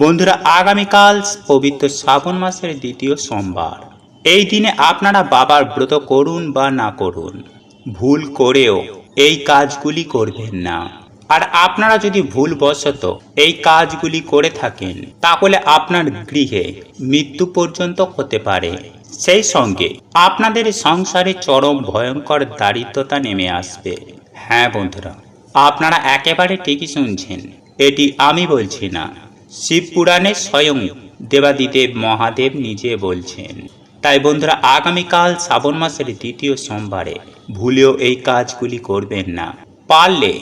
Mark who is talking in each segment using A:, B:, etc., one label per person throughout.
A: বন্ধুরা, আগামীকাল পবিত্র শ্রাবণ মাসের দ্বিতীয় সোমবার। এই দিনে আপনারা বাবার ব্রত করুন বা না করুন, ভুল করেও এই কাজগুলি করবেন না। আর আপনারা যদি ভুলবশত এই কাজগুলি করে থাকেন, তাহলে আপনার গৃহে মৃত্যু পর্যন্ত হতে পারে। সেই সঙ্গে আপনাদের সংসারে চরম ভয়ঙ্কর দারিদ্রতা নেমে আসবে। হ্যাঁ বন্ধুরা, আপনারা একেবারে ঠিকই শুনছেন, এটি আমি বলছি না। শিব পুরাণে স্বয়ং দেবাদিদেব মহাদেব নিজে বলছেন, তাই বন্ধুরা, আগামীকাল শ্রাবণ মাসের দ্বিতীয় সোমবারে ভুলেও এই কাজগুলি করবেন না। পারলে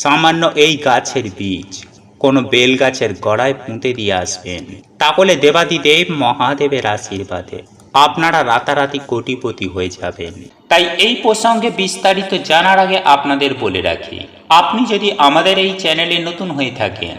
A: সামান্য এই গাছের বীজ, কোনো বেল গাছের গড়ায় পুঁতে দিয়ে আসবেন। তাহলে দেবাদিদেব মহাদেবের আশীর্বাদে আপনারা রাতারাতি কোটিপতি হয়ে যাবেন। তাই এই প্রসঙ্গে বিস্তারিত জানার আগে আপনাদের বলে রাখি, আপনি যদি আমাদের এই চ্যানেলে নতুন হয়ে থাকেন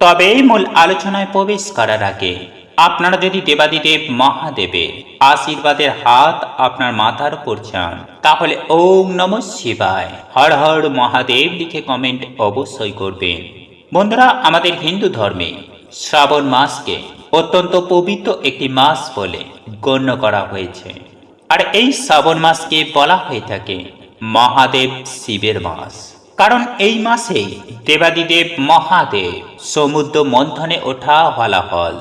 A: তবে এই মূল আলোচনায় প্রবেশ করার আগে, আপনারা যদি দেবাদিদেব মহাদেবের আশীর্বাদের হাত আপনার মাথার উপর চান, তাহলে ওম নম শিবায়। হর হর মহাদেব লিখে কমেন্ট অবশ্যই করবেন। বন্ধুরা, আমাদের হিন্দু ধর্মে শ্রাবণ মাসকে অত্যন্ত পবিত্র একটি মাস বলে গণ্য করা হয়েছে। আর এই শ্রাবণ মাসকে বলা হয়ে থাকে মহাদেব শিবের মাস। কারণ এই মাসে দেবাদিদেব মহাদেব সমুদ্র মন্থনে ওঠা হলাহল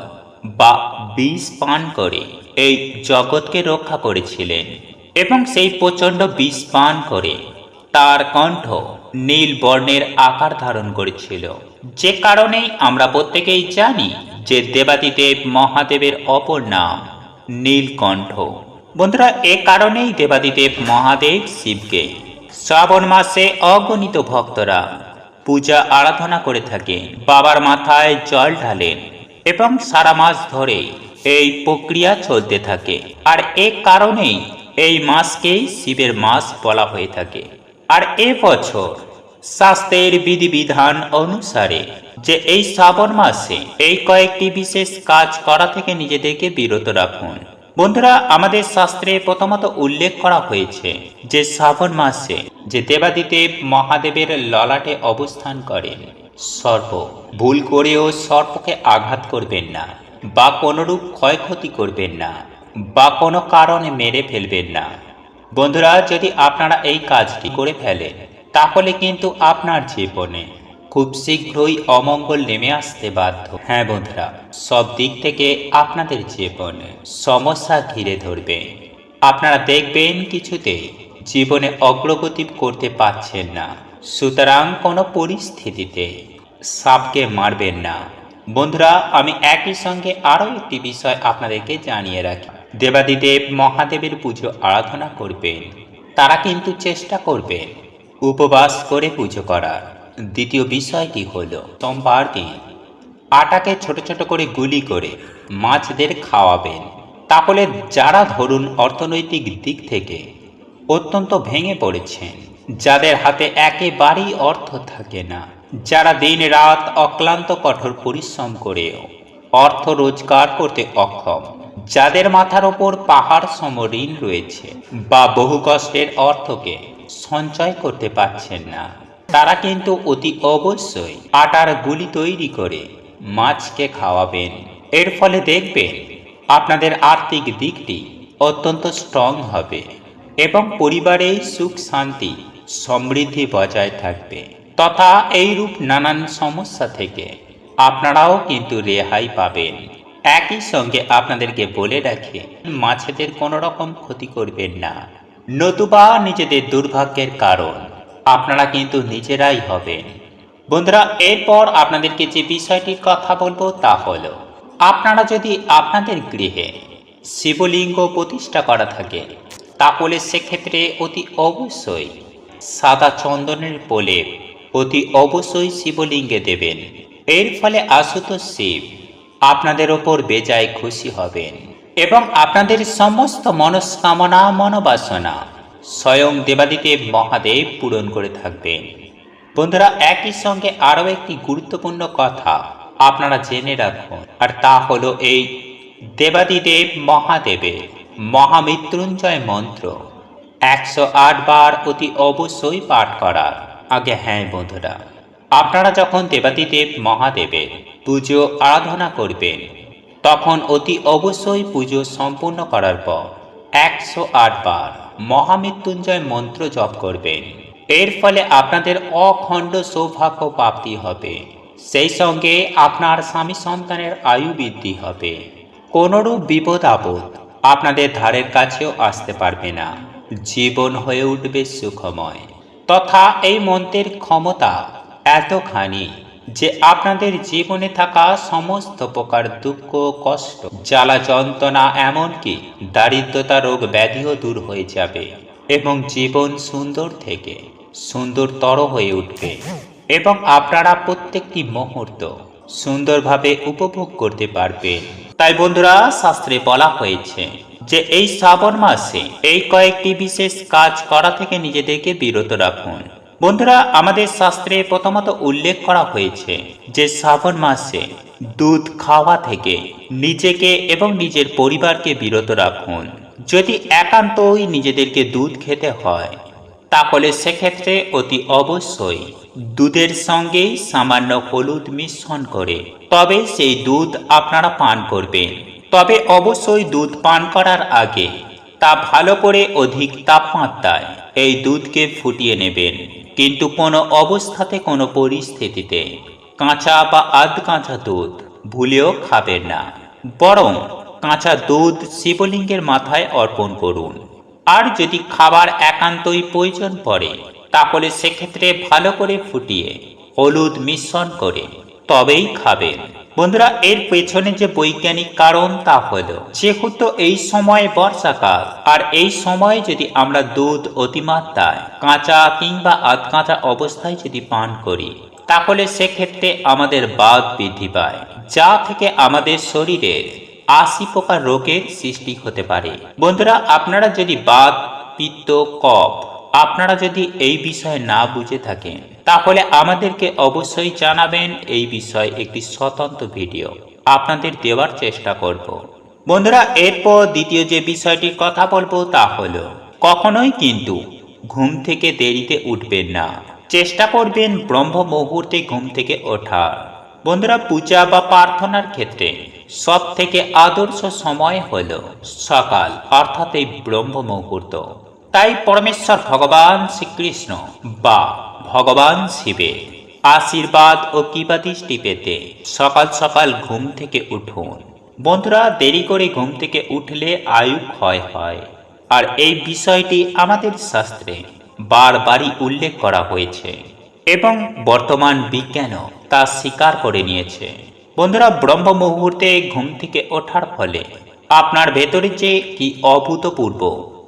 A: বা বিষ পান করে এই জগৎকে রক্ষা করেছিলেন এবং সেই প্রচণ্ড বিষ পান করে তার কণ্ঠ নীল বর্ণের আকার ধারণ করেছিল। যে কারণেই আমরা প্রত্যেকেই জানি যে দেবাদিদেব মহাদেবের অপর নাম নীলকণ্ঠ। বন্ধুরা, এ কারণেই দেবাদিদেব মহাদেব শিবকে শ্রাবণ মাসে অগণিত ভক্তরা পূজা আরাধনা করে থাকেন, বাবার মাথায় জল ঢালেন এবং সারা মাস ধরে এই প্রক্রিয়া চলতে থাকে। আর এ কারণেই এই মাসকেই শিবের মাস বলা হয়ে থাকে। আর এ বছর শাস্ত্রের বিধিবিধান অনুসারে যে এই শ্রাবণ মাসে এই কয়েকটি বিশেষ কাজ করা থেকে নিজেদেরকে বিরত রাখুন। বন্ধুরা, আমাদের শাস্ত্রে প্রথমত উল্লেখ করা হয়েছে যে শ্রাবণ মাসে যে দেবাদিদেব মহাদেবের ললাটে অবস্থান করেন সর্প ভুল করেও সর্পকে আঘাত করবেন না, বা কোনোরূপ ক্ষয়ক্ষতি করবেন না, বা কোনো কারণে মেরে ফেলবেন না। বন্ধুরা, যদি আপনারা এই কাজটি করে ফেলেন, তাহলে কিন্তু আপনার জীবনে খুব শীঘ্রই অমঙ্গল নেমে আসতে বাধ্য। হ্যাঁ বন্ধুরা, সব দিক থেকে আপনাদের জীবনে সমস্যা ঘিরে ধরবে। আপনারা দেখবেন কিছুতেই জীবনে অগ্রগতি করতে পারছেন না। সুতরাং কোনো পরিস্থিতিতে সাপকে মারবেন না। বন্ধুরা, আমি একই সঙ্গে আরও একটি বিষয় আপনাদেরকে জানিয়ে রাখি। দেবাদিদেব মহাদেবের পুজো আরাধনা করবেন, তারা কিন্তু চেষ্টা করবেন উপবাস করে পুজো করার। দ্বিতীয় বিষয়টি হল, সোমবার দিন আটাকে ছোট ছোট করে গুলি করে মাছদের খাওয়াবেন। তাহলে যারা ধরুন অর্থনৈতিক দিক থেকে অত্যন্ত ভেঙে পড়েছেন, যাদের হাতে একেবারেই অর্থ থাকে না, যারা দিন রাত অক্লান্ত কঠোর পরিশ্রম করেও অর্থ রোজগার করতে অক্ষম, যাদের মাথার ওপর পাহাড় সম ঋণ রয়েছে বা বহু কষ্টের অর্থকে সঞ্চয় করতে পারছেন না। তারা কিন্তু অতি অবশ্যই আটার গুলি তৈরি করে মাছকে খাওয়াবেন। এর ফলে দেখবেন আপনাদের আর্থিক দিকটি অত্যন্ত স্ট্রং হবে এবং পরিবারে সুখ শান্তি সমৃদ্ধি বজায় থাকবে। তথা এইরূপ নানান সমস্যা থেকে আপনারাও কিন্তু রেহাই পাবেন। একই সঙ্গে আপনাদেরকে বলে রাখে, মাছেদের কোনো রকম ক্ষতি করবেন না। নতুবা নিজেদের দুর্ভাগ্যের কারণ আপনারা কিন্তু নিজেরাই হবেন। বন্ধুরা, এরপর আপনাদেরকে যে বিষয়টির কথা বলব তা হলো, আপনারা যদি আপনাদের গৃহে শিবলিঙ্গ প্রতিষ্ঠা করা থাকে, তাহলে সেক্ষেত্রে অতি অবশ্যই সাদা চন্দনের প্রলেপ অতি অবশ্যই শিবলিঙ্গে দেবেন। এর ফলে আশুত শিব আপনাদের ওপর বেজায় খুশি হবেন এবং আপনাদের সমস্ত মনস্কামনা, মনোবাসনা স্বয়ং দেবাদিদেব মহাদেব পূরণ করে থাকবেন। বন্ধুরা, একই সঙ্গে আরও একটি গুরুত্বপূর্ণ কথা আপনারা জেনে রাখুন, আর তা হলো এই দেবাদিদেব মহাদেবের মহামৃত্যুঞ্জয় মন্ত্র। একশো আট বার অতি অবশ্যই পাঠ করার। আগে হ্যাঁ বন্ধুরা, আপনারা যখন দেবাদিদেব মহাদেবের পুজো আরাধনা করবেন, তখন অতি অবশ্যই পুজো সম্পূর্ণ করার পর একশো আট বার মহামৃত্যুঞ্জয় মন্ত্র জপ করবেন। এর ফলে আপনাদের অখণ্ড সৌভাগ্য প্রাপ্তি হবে। সেই সঙ্গে আপনার স্বামী সন্তানের আয়ু বৃদ্ধি হবে। কোনোরূপ বিপদ আপদ আপনাদের ধারের কাছেও আসতে পারবে না। জীবন হয়ে উঠবে সুখময়। তথা এই মন্ত্রের ক্ষমতা এতখানি যে আপনাদের জীবনে থাকা সমস্ত প্রকার দুঃখ, কষ্ট, জ্বালা যন্ত্রণা, এমনকি দারিদ্রতা রোগ ব্যাধিও দূর হয়ে যাবে এবং জীবন সুন্দর থেকে সুন্দরতর হয়ে উঠবে এবং আপনারা প্রত্যেকটি মুহূর্ত সুন্দরভাবে উপভোগ করতে পারবেন। তাই বন্ধুরা, শাস্ত্রে বলা হয়েছে যে এই শ্রাবণ মাসে এই কয়েকটি বিশেষ কাজ করা থেকে নিজেদেরকে বিরত রাখুন। বন্ধুরা, আমাদের শাস্ত্রে প্রথমত উল্লেখ করা হয়েছে যে শ্রাবণ মাসে দুধ খাওয়া থেকে নিজেকে এবং নিজের পরিবারকে বিরত রাখুন। যদি একান্তই নিজেদেরকে দুধ খেতে হয়, তাহলে সেক্ষেত্রে অতি অবশ্যই দুধের সঙ্গেই সামান্য হলুদ মিশ্রণ করে তবে সেই দুধ আপনারা পান করবেন। তবে অবশ্যই দুধ পান করার আগে তা ভালো করে অধিক তাপমাত্রায় এই দুধকে ফুটিয়ে নেবেন। কিন্তু কোনো অবস্থাতে কোনো পরিস্থিতিতে কাঁচা বা আধ কাঁচা দুধ ভুলেও খাবেন না। বরং কাঁচা দুধ শিবলিঙ্গের মাথায় অর্পণ করুন। আর যদি খাবার একান্তই প্রয়োজন পড়ে, তাহলে সেক্ষেত্রে ভালো করে ফুটিয়ে হলুদ মিশ্রণ করে তবেই খাবেন। বন্ধুরা, এর পেছনে যে বৈজ্ঞানিক কারণ তা হলো, যেহেতু এই সময় বর্ষাকাল, আর এই সময় যদি আমরা দুধ, অতিমাত্রায় কাঁচা কিংবা আধ কাঁচা অবস্থায় যদি পান করি, তাহলে সেক্ষেত্রে আমাদের বাদ বৃদ্ধি পায়, যা থেকে আমাদের শরীরের আশি প্রকার রোগের সৃষ্টি হতে পারে। বন্ধুরা, আপনারা যদি বাদ, পিত্ত, কফ, আপনারা যদি এই বিষয়ে না বুঝে থাকেন তাহলে আমাদেরকে অবশ্যই জানাবেন এই বিষয়ে একটি স্বতন্ত্র ভিডিও। আপনাদের দেওয়ার চেষ্টা করব। বন্ধুরা, এরপর দ্বিতীয় যে বিষয়টির কথা বলব তা হলো, কখনোই কিন্তু ঘুম থেকে দেরিতে উঠবেন না। চেষ্টা করবেন ব্রহ্ম মুহূর্তে ঘুম থেকে ওঠার। বন্ধুরা, পূজা বা প্রার্থনার ক্ষেত্রে সব থেকে আদর্শ সময় হল সকাল, অর্থাৎ এই ব্রহ্ম মুহূর্ত। তাই পরমেশ্বর ভগবান শ্রীকৃষ্ণ বা ভগবান শিবের আশীর্বাদ ও কৃপাদৃষ্টি পেতে সকাল সকাল ঘুম থেকে উঠুন। বন্ধুরা, দেরি করে ঘুম থেকে উঠলে আয়ু ক্ষয় হয়। আর এই বিষয়টি আমাদের শাস্ত্রে বারবারই উল্লেখ করা হয়েছে এবং বর্তমান বিজ্ঞানও তা স্বীকার করে নিয়েছে। বন্ধুরা, ব্রহ্ম মুহূর্তে ঘুম থেকে ওঠার ফলে আপনার ভেতরে যে কি অভূতপূর্ব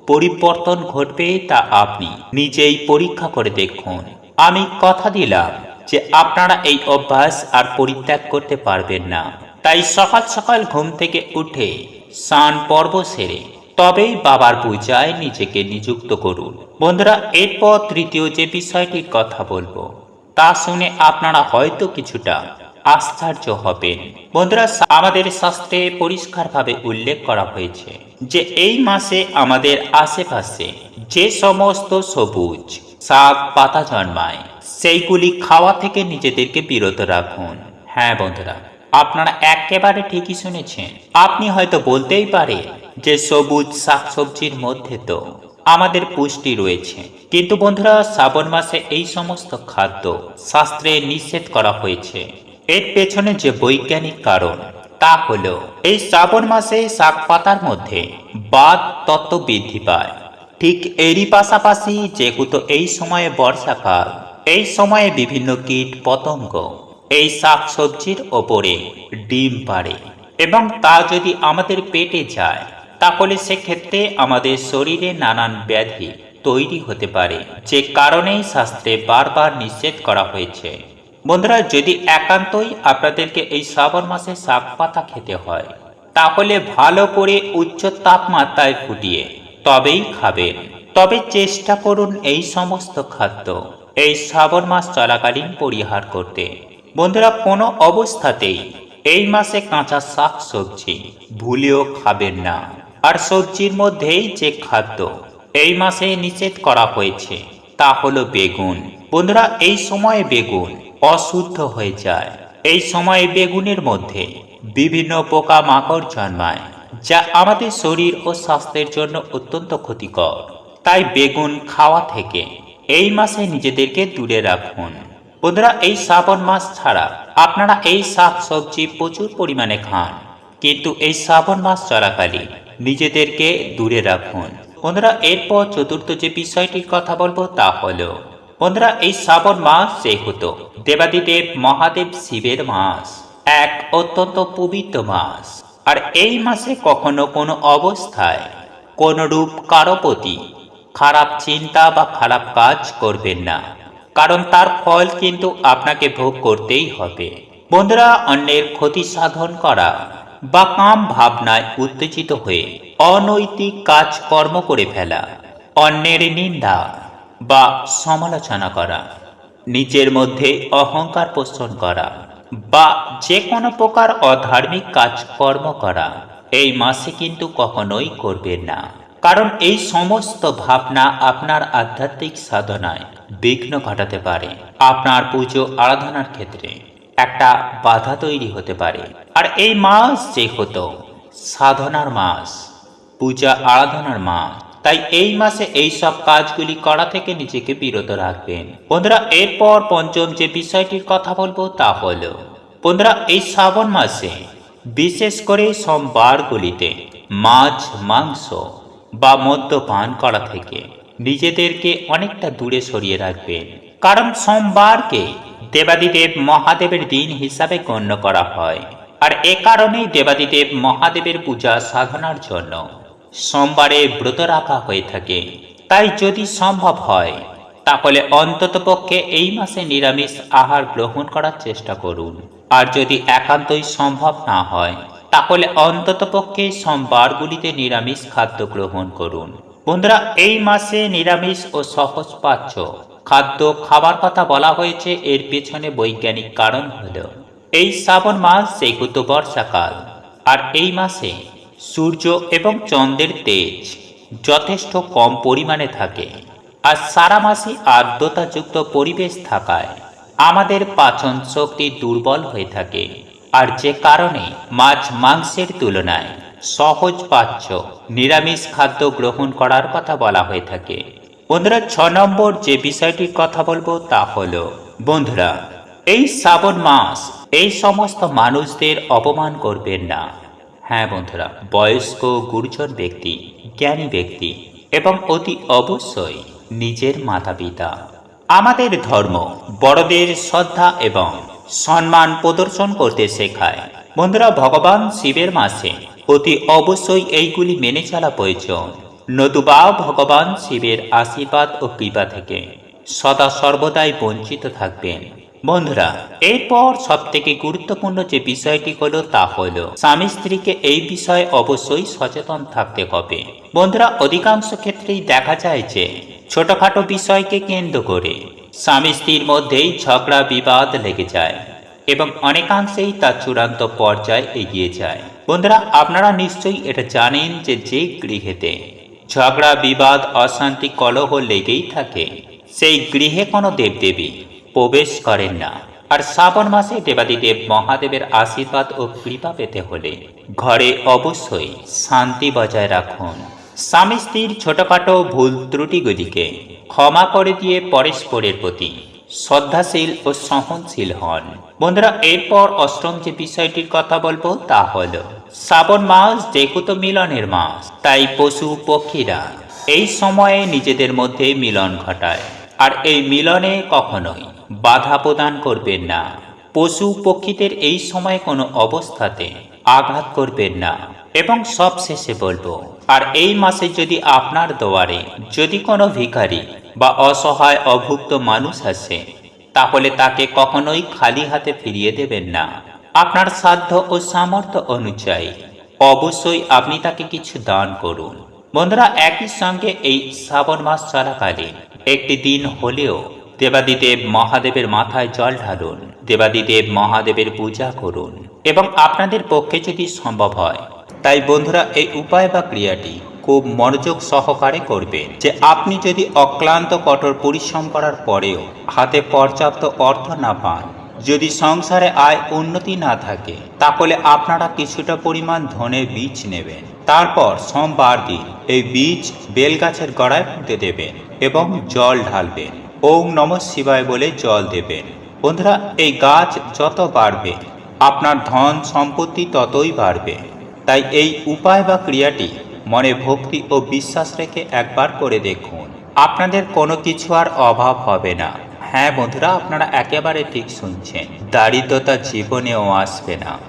A: পরিবর্তন ঘটবে তা আপনি নিজেই পরীক্ষা করে দেখুন। আমি কথা দিলাম যে আপনারা এই অভ্যাস আর পরিত্যাগ করতে পারবেন না। তাই সকাল সকাল ঘুম থেকে উঠে স্নান পর্ব সেরে তবেই বাবার পূজায় নিজেকে নিযুক্ত করুন। বন্ধুরা, এরপর তৃতীয় যে বিষয়টির কথা বলব, তা শুনে আপনারা হয়তো কিছুটা আশ্চর্য হবেন। বন্ধুরা, আমাদের শাস্ত্রে পরিষ্কারভাবে উল্লেখ করা হয়েছে যে এই মাসে আমাদের আশেপাশে যে সমস্ত সবুজ শাক পাতা জন্মায়। সেইগুলি খাওয়া থেকে নিজেদেরকে বিরত রাখুন। হ্যাঁ বন্ধুরা, আপনারা একেবারে ঠিকই শুনেছেন। আপনি হয়তো বলতেই পারে যে সবুজ শাকসবজির মধ্যে তো আমাদের পুষ্টি রয়েছে। কিন্তু বন্ধুরা, শ্রাবণ মাসে এই সমস্ত খাদ্য শাস্ত্রে নিষেধ করা হয়েছে। এর পেছনে যে বৈজ্ঞানিক কারণ, তা হলো, এই শ্রাবণ মাসে শাক পাতার মধ্যে বাদ তত্ত্ব বৃদ্ধি পায়। ঠিক এরই পাশাপাশি যেহেতু এই সময়ে বর্ষাকাল এই সময়ে বিভিন্ন কীট পতঙ্গ, এই শাক সবজির ওপরে ডিম পাড়ে এবং তা যদি আমাদের পেটে যায়, তাহলে সেক্ষেত্রে আমাদের শরীরে নানান ব্যাধি তৈরি হতে পারে, যে কারণেই শাস্ত্রে বারবার নিষেধ করা হয়েছে। বন্ধুরা, যদি একান্তই আপনাদেরকে এই শ্রাবণ মাসে শাক পাতা খেতে হয়, তাহলে ভালো করে উচ্চ তাপমাত্রায় ফুটিয়ে তবেই খাবেন তবে চেষ্টা করুন এই সমস্ত খাদ্য। এই শ্রাবণ মাস চলাকালীন পরিহার করতে। বন্ধুরা, কোনো অবস্থাতেই এই মাসে কাঁচা শাক সবজি ভুলেও খাবেন না। আর সবজির মধ্যেই যে খাদ্য এই মাসে নিষেধ করা হয়েছে, তা হলো বেগুন। বন্ধুরা, এই সময়ে বেগুন অশুদ্ধ হয়ে যায়। এই সময়ে বেগুনের মধ্যে বিভিন্ন পোকা মাকড় জন্মায়। যা আমাদের শরীর ও স্বাস্থ্যের জন্য অত্যন্ত ক্ষতিকর। তাই বেগুন খাওয়া থেকে এই মাসে নিজেদেরকে দূরে রাখুন। বন্ধুরা, এই শ্রাবণ মাস ছাড়া আপনারা এই শাক সবজি প্রচুর পরিমাণে খান। কিন্তু এই শ্রাবণ মাস চলাকালীন নিজেদেরকে দূরে রাখুন। বন্ধুরা, এরপর চতুর্থ যে বিষয়টির কথা বলব তা হলো, বন্ধুরা, এই শ্রাবণ মাস যে হতো দেবাদিদেব মহাদেব শিবের মাস, এক অত্যন্ত পবিত্র মাস। আর এই মাসে কখনো কোনো অবস্থায়, কোন রূপ কারও প্রতি খারাপ চিন্তা বা খারাপ কাজ করবেন না। কারণ তার ফল কিন্তু আপনাকে ভোগ করতেই হবে। বন্ধুরা, অন্যের ক্ষতি সাধন করা বা কাম ভাবনায় উত্তেজিত হয়ে অনৈতিক কাজ কর্ম করে ফেলা, অন্যের নিন্দা বা সমালোচনা করা, নিজের মধ্যে অহংকার পোষণ করা বা যে কোনো প্রকার অধার্মিক কাজকর্ম করা, এই মাসে কিন্তু কখনোই করবেন না। কারণ এই সমস্ত ভাবনা আপনার আধ্যাত্মিক সাধনায় বিঘ্ন ঘটাতে পারে। আপনার পুজো আরাধনার ক্ষেত্রে একটা বাধা তৈরি হতে পারে। আর এই মাস যে হতো সাধনার মাস, পূজা আরাধনার মাস তাই এই মাসে এই সব কাজগুলি করা থেকে নিজেকে বিরত রাখবেন। বন্ধুরা, এরপর পঞ্চম যে বিষয়টির কথা বলব তা হল, বন্ধুরা, এই শ্রাবণ মাসে বিশেষ করে সোমবারগুলিতে মাছ, মাংস বা মদ্যপান করা থেকে নিজেদেরকে অনেকটা দূরে সরিয়ে রাখবেন। কারণ সোমবারকে দেবাদিদেব মহাদেবের দিন হিসাবে গণ্য করা হয়। আর এ কারণেই দেবাদিদেব মহাদেবের পূজা সাধনার জন্য সোমবারে ব্রত রাখা হয়ে থাকে। তাই যদি সম্ভব হয়, তাহলে অন্ততপক্ষে এই মাসে নিরামিষ আহার গ্রহণ করার চেষ্টা করুন। আর যদি একান্তই সম্ভব না হয়, তাহলে অন্ততপক্ষে সোমবারগুলিতে নিরামিষ খাদ্য গ্রহণ করুন। বন্ধুরা, এই মাসে নিরামিষ ও সহজ পাচ্য খাদ্য খাবার কথা বলা হয়েছে, এর পেছনে বৈজ্ঞানিক কারণ হল, এই শ্রাবণ মাস যেহেতু বর্ষাকাল, আর এই মাসে সূর্য এবং চন্দ্রের তেজ যথেষ্ট কম পরিমাণে থাকে। আর সারা মাসে আর্দ্রতাযুক্ত পরিবেশ থাকায় আমাদের পাচন শক্তি দুর্বল হয়ে থাকে। আর যে কারণে মাছ মাংসের তুলনায় সহজ পাচ্য নিরামিষ খাদ্য গ্রহণ করার কথা বলা হয়ে থাকে। বন্ধুরা, ছ নম্বর যে বিষয়টির কথা বলব তা হলো, বন্ধুরা, এই শ্রাবণ মাস এই সমস্ত মানুষদের অপমান করবেন না। হ্যাঁ বন্ধুরা, বয়স্ক গুরুজন ব্যক্তি, জ্ঞানী ব্যক্তি এবং অতি অবশ্যই নিজের মাতা পিতা আমাদের ধর্ম বড়দের শ্রদ্ধা এবং সম্মান প্রদর্শন করতে শেখায়। বন্ধুরা, ভগবান শিবের মাসে অতি অবশ্যই এইগুলি মেনে চলা প্রয়োজন। নতুবা ভগবান শিবের আশীর্বাদ ও কৃপা থেকে সদা সর্বদাই বঞ্চিত থাকবেন। বন্ধুরা, এরপর সব থেকে গুরুত্বপূর্ণ যে বিষয়টি হলো তা হলো, স্বামী স্ত্রীকে এই বিষয়ে অবশ্যই সচেতন থাকতে হবে। বন্ধুরা, অধিকাংশ ক্ষেত্রেই দেখা যায় যে, ছোটখাটো বিষয়কে কেন্দ্র করে স্বামী স্ত্রীর মধ্যেই ঝগড়া, বিবাদ লেগে যায় এবং অনেকাংশেই তা চূড়ান্ত পর্যায়ে এগিয়ে যায়। বন্ধুরা, আপনারা নিশ্চয়ই এটা জানেন যে যে গৃহেতে ঝগড়া, বিবাদ, অশান্তি, কলহ লেগেই থাকে। সেই গৃহে কোনো দেবদেবী প্রবেশ করেন না। আর শ্রাবণ মাসে দেবাদিদেব মহাদেবের আশীর্বাদ ও কৃপা পেতে হলে ঘরে অবশ্যই শান্তি বজায় রাখুন। স্বামী স্ত্রীর ছোটখাটো ভুল ত্রুটিগুলিকে ক্ষমা করে দিয়ে পরস্পরের প্রতি শ্রদ্ধাশীল ও সহনশীল হন। বন্ধুরা, এরপর অষ্টম যে বিষয়টির কথা বলব তা হল, শ্রাবণ মাস যেহেতু মিলনের মাস, তাই পশু পক্ষীরা এই সময়ে নিজেদের মধ্যে মিলন ঘটায়। আর এই মিলনে কখনোই বাধা প্রদান করবেন না। পশু পক্ষীদের এই সময় কোনো অবস্থাতে আঘাত করবেন না। এবং সব শেষে বলব, আর এই মাসে যদি আপনার দোয়ারে যদি কোনো ভিখারি বা অসহায় অভুক্ত মানুষ আসে, তাহলে তাকে কখনোই খালি হাতে ফিরিয়ে দেবেন না। আপনার সাধ্য ও সামর্থ্য অনুযায়ী অবশ্যই আপনি তাকে কিছু দান করুন। বন্ধুরা, একই সঙ্গে এই শ্রাবণ মাস চলাকালীন একটি দিন হলেও দেবাদিদেব মহাদেবের মাথায় জল ঢালুন, দেবাদিদেব মহাদেবের পূজা করুন, এবং আপনাদের পক্ষে যদি সম্ভব হয়, তাই বন্ধুরা এই উপায় বা ক্রিয়াটি খুব মনোযোগ সহকারে করবেন যে আপনি যদি অক্লান্ত কঠোর পরিশ্রম করার পরেও হাতে পর্যাপ্ত অর্থ না পান, যদি সংসারে আয় উন্নতি না থাকে, তাহলে আপনারা কিছুটা পরিমাণ ধনে বীজ নেবেন। তারপর সোমবার দিন এই বীজ বেলগাছের গড়ায় পুঁতে দেবেন এবং জল ঢালবেন। ওম নম শিবায় বলে জল দেবেন। বন্ধুরা, এই গাছ যত বাড়বে, আপনার ধন সম্পত্তি ততই বাড়বে। তাই এই উপায় বা ক্রিয়াটি মনে ভক্তি ও বিশ্বাস রেখে একবার করে দেখুন। আপনাদের কোনো কিছু আর অভাব হবে না। হ্যাঁ বন্ধুরা, আপনারা একেবারে ঠিক শুনছেন। দারিদ্রতা জীবনেও আসবে না।